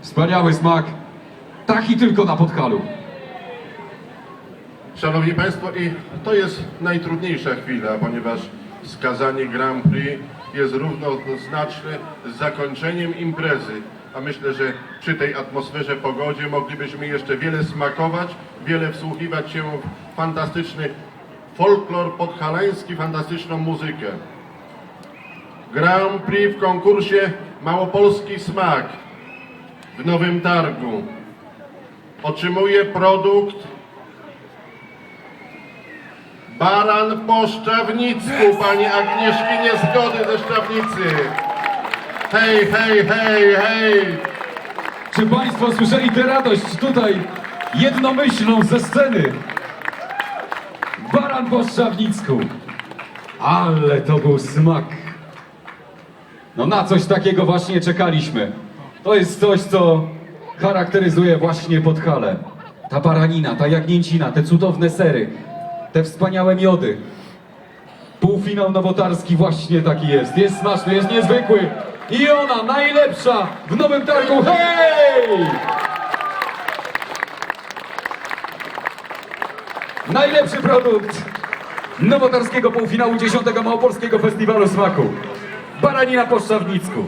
Wspaniały smak. Taki tylko na Podhalu. Szanowni Państwo, i to jest najtrudniejsza chwila, ponieważ skazanie Grand Prix jest równoznaczne z zakończeniem imprezy. A myślę, że przy tej atmosferze, pogodzie moglibyśmy jeszcze wiele smakować, wiele wsłuchiwać się w fantastyczny folklor podhalański, fantastyczną muzykę. Grand Prix w konkursie Małopolski Smak w Nowym Targu otrzymuje produkt Baran po Szczawnicku, pani Agnieszki Niezgody ze Szczawnicy. Hej, hej, hej, hej. Czy Państwo słyszeli tę radość tutaj jednomyślną ze sceny? Baran po Szczawnicku. Ale to był smak. No na coś takiego właśnie czekaliśmy. To jest coś, co charakteryzuje właśnie Podhale. Ta baranina, ta jagnięcina, te cudowne sery, te wspaniałe miody. Półfinał nowotarski właśnie taki jest. Jest smaczny, jest niezwykły. I ona, najlepsza w Nowym Targu. Hej! Najlepszy produkt nowotarskiego półfinału 10. Małopolskiego Festiwalu Smaku. Baranina po Szczawnicku.